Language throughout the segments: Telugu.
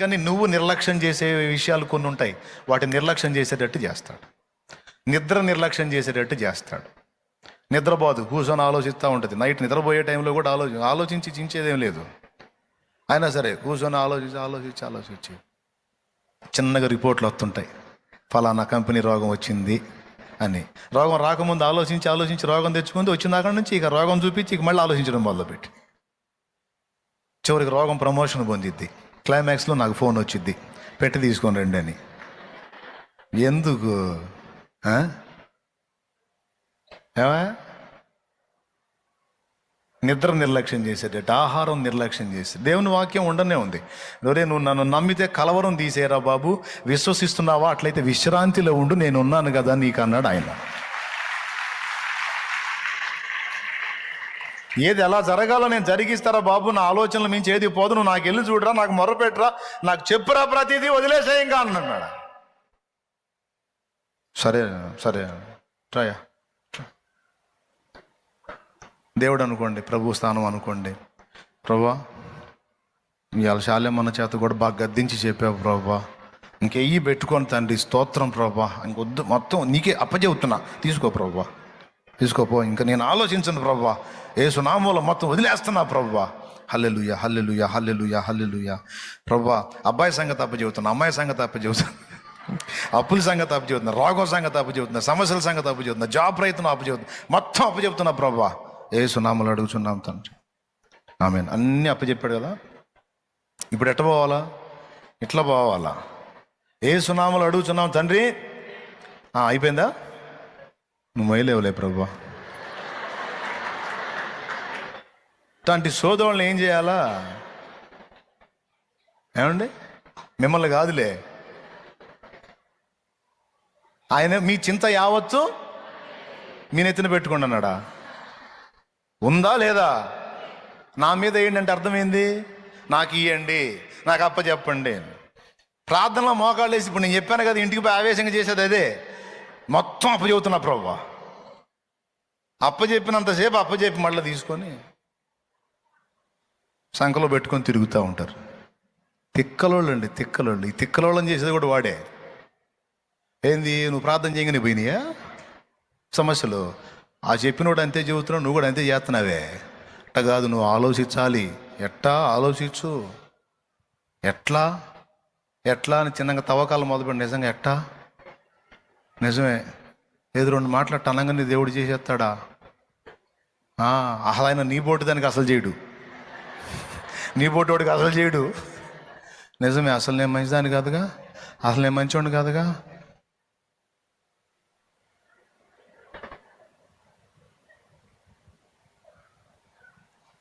కానీ నువ్వు నిర్లక్ష్యం చేసే విషయాలు కొన్ని ఉంటాయి. వాటిని నిర్లక్ష్యం చేసేటట్టు చేస్తాడు. నిద్ర నిర్లక్ష్యం చేసేటట్టు చేస్తాడు. నిద్రపోదు. కూర్చొని ఆలోచిస్తూ ఉంటుంది. నైట్ నిద్రపోయే టైంలో కూడా ఆలోచి ఆలోచించి చించేదేం లేదు. అయినా సరే కూర్చొని ఆలోచించి ఆలోచించి ఆలోచించి చిన్నగా రిపోర్ట్లు వస్తుంటాయి. ఫలానా కంపెనీ రోగం వచ్చింది అని. రోగం రాకముందు ఆలోచించి ఆలోచించి రోగం తెచ్చుకుంది వచ్చిన దాకా నుంచి ఇక రోగం చూపించి ఇక మళ్ళీ ఆలోచించడం మొదలుపెట్టి. చివరికి రోగం ప్రమోషన్ పొందిద్ది. క్లైమాక్స్లో నాకు ఫోన్ వచ్చిద్ది. పెట్టి తీసుకొని రండి అని. ఎందుకు? ఆ? ఏమా? నిద్ర నిర్లక్ష్యం చేసేటట్టు ఆహారం నిర్లక్ష్యం చేసే దేవుని వాక్యం ఉండనే ఉంది. ఒరే నువ్వు నన్ను నమ్మితే కలవరం తీసేరా బాబు? విశ్వసిస్తున్నావా? అట్లయితే విశ్రాంతిలో ఉండు నేను ఉన్నాను కదా నీకు అన్నాడు ఆయన. ఏది ఎలా జరగాలో నేను జరిగిస్తారా బాబు? నా ఆలోచనలు మించి ఏది పోదు. నువ్వు నాకు వెళ్ళి చూడరా నాకు మొరపెట్టరా నాకు చెప్పురా ప్రతిదీ వదిలేసేయంగా అన్నాడు సరే సరే ట్రయా దేవుడు అనుకోండి ప్రభు స్థానం అనుకోండి. ప్రభా ఇవాళ మన చేత కూడా బాగా గద్దించి చెప్పావు ప్రభా. ఇంకెయ్యి పెట్టుకొని తండ్రి స్తోత్రం ప్రభా. ఇంకొద్దు మొత్తం నీకే అప్పచెబుతున్నా. తీసుకో ప్రభా. తీసుకోపో ఇంకా నేను ఆలోచించను ప్రభా. ఏ సునామూల మొత్తం వదిలేస్తున్నా ప్రభా. Hallelujah hallelujah hallelujah hallelujah. ప్రభా అబ్బాయి సంగతి అప్పచెబుతున్నా అమ్మాయి సంగతి అప్పచెబుతున్నా అప్పుల సంగతి అప్పచెబుతున్నా రోగం సంగతి అప్పచెబుతున్నా సమస్యల సంగతి అప్పచెబుతున్నా జాబ్ ప్రయత్నం అప్పచెబుతున్నా మొత్తం అప్పచెబుతున్నా ప్రభా. ఏ సునాములు అడుగుచున్నాం తండ్రి. ఆమె అన్నీ అప్పచెప్పాడు కదా. ఇప్పుడు ఎట్ట పోవాలా? ఇట్లా పోవాలా? ఏ సునామలు అడుగుచున్నాం తండ్రి. అయిపోయిందా? నువ్వు మొయ్యలేవులే ప్రభా. ఇట్లాంటి సోదరులను ఏం చేయాలా? ఏమండి? మిమ్మల్ని కాదులే. ఆయన మీ చింత యావత్తు మీ నెత్తిన పెట్టుకోండి అన్నాడా? ఉందా లేదా? నా మీద ఏంటంటే అర్థమైంది? నాకు ఇవ్వండి నాకు అప్ప చెప్పండి ప్రార్థనలో మోకాళ్ళు వేసి ఇప్పుడు నేను చెప్పాను కదా ఇంటికి పోయి ఆవేశంగా చేసేది అదే. మొత్తం అప్పచెబుతున్నా ప్రభు అప్పచెప్పినంతసేపు అప్పచెప్పి మళ్ళీ తీసుకొని సంఖలో పెట్టుకొని తిరుగుతూ ఉంటారు. తిక్కలోళ్ళు అండి తిక్కలోళ్ళు. ఈ తిక్కలోళ్ళని చేసేది కూడా వాడే. ఏంది నువ్వు ప్రార్థన చేయగానే పోయినాయా? సమస్యలు. ఆ చెప్పినోడు అంతే చెబుతున్నావు నువ్వు కూడా అంతే చేస్తున్నావే. అట్ట కాదు నువ్వు ఆలోచించాలి. ఎట్టా ఆలోచించు? ఎట్లా? ఎట్లా అని చిన్నగా తవ్వకాలు మొదలుపెట్టి నిజంగా ఎట్టా? నిజమే. ఏదో రెండు మాట్లాడట అనగానే దేవుడు చేసేస్తాడా? ఆ, అసలు ఆయన నీ బోటు దానికి అసలు చేయడు. నీ బోటు వాడికి అసలు చేయడు. నిజమే అసలు నేను మంచిదాన్ని కాదుగా? అసలు నేను మంచివాడిని కాదుగా?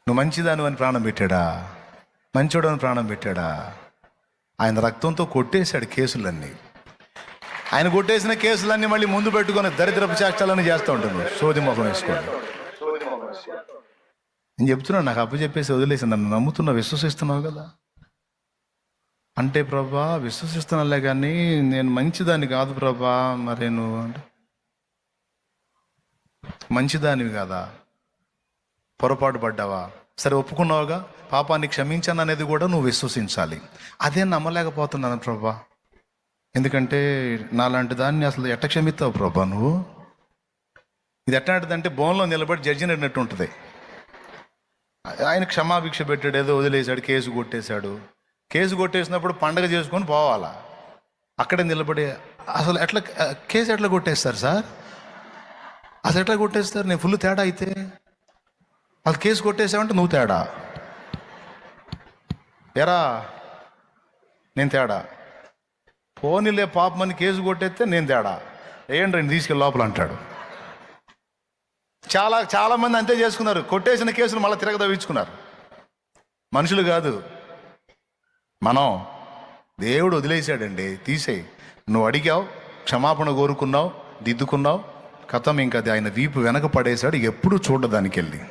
నువ్వు మంచిదాను అని ప్రాణం పెట్టాడా? మంచోడు అని ప్రాణం పెట్టాడా? ఆయన రక్తంతో కొట్టేశాడు కేసులన్నీ. ఆయన కొట్టేసిన కేసులన్నీ మళ్ళీ ముందు పెట్టుకొని దరిద్రపు చేష్టాలని చేస్తూ ఉంటుంది. సోది ముఖం వేసుకోండి. నేను చెప్తున్నాను నాకు అప్పు చెప్పేసి వదిలేసి నన్ను నమ్ముతున్నావు విశ్వసిస్తున్నావు కదా. అంటే ప్రభా విశ్వసిస్తున్నాలే కానీ నేను మంచిదాన్ని కాదు ప్రభా మరి నువ్వు అంటే? మంచిదానివి కాదా? పొరపాటు పడ్డావా? సరే ఒప్పుకున్నావుగా? పాపాన్ని క్షమించాను అనేది కూడా నువ్వు విశ్వసించాలి. అదే నమ్మలేకపోతున్నాను ప్రభా. ఎందుకంటే నాలాంటి దాన్ని అసలు ఎట్ట క్షమిస్తావు ప్రభా నువ్వు? ఇది ఎట్లాంటిదంటే బోన్లో నిలబడి జడ్జి నడినట్టు ఉంటుంది. ఆయన క్షమాభిక్ష పెట్టాడు ఏదో వదిలేశాడు కేసు కొట్టేశాడు. కేసు కొట్టేసినప్పుడు పండగ చేసుకొని పోవాలా? అక్కడే నిలబడి అసలు ఎట్లా కేసు ఎట్లా కొట్టేస్తారు సార్? అసలు ఎట్లా కొట్టేస్తారు? నేను ఫుల్ తేడా అయితే? వాళ్ళు కేసు కొట్టేసావంటే నువ్వు తేడా? ఎరా నేను తేడా? పోనీలే పాపమని కేసు కొట్టేస్తే నేను తేడా. ఏంటి రండి తీసుకెళ్ళి లోపల అంటాడు. చాలా చాలామంది అంతే చేసుకున్నారు. కొట్టేసిన కేసులు మళ్ళీ తిరగదవించుకున్నారు మనుషులు కాదు. మనం దేవుడు వదిలేశాడండి. తీసేయి. నువ్వు అడిగావు క్షమాపణ కోరుకున్నావు దిద్దుకున్నావు. కథం ఇంకా అది ఆయన వీపు వెనక పడేశాడు. ఎప్పుడు చూడదానికి వెళ్ళి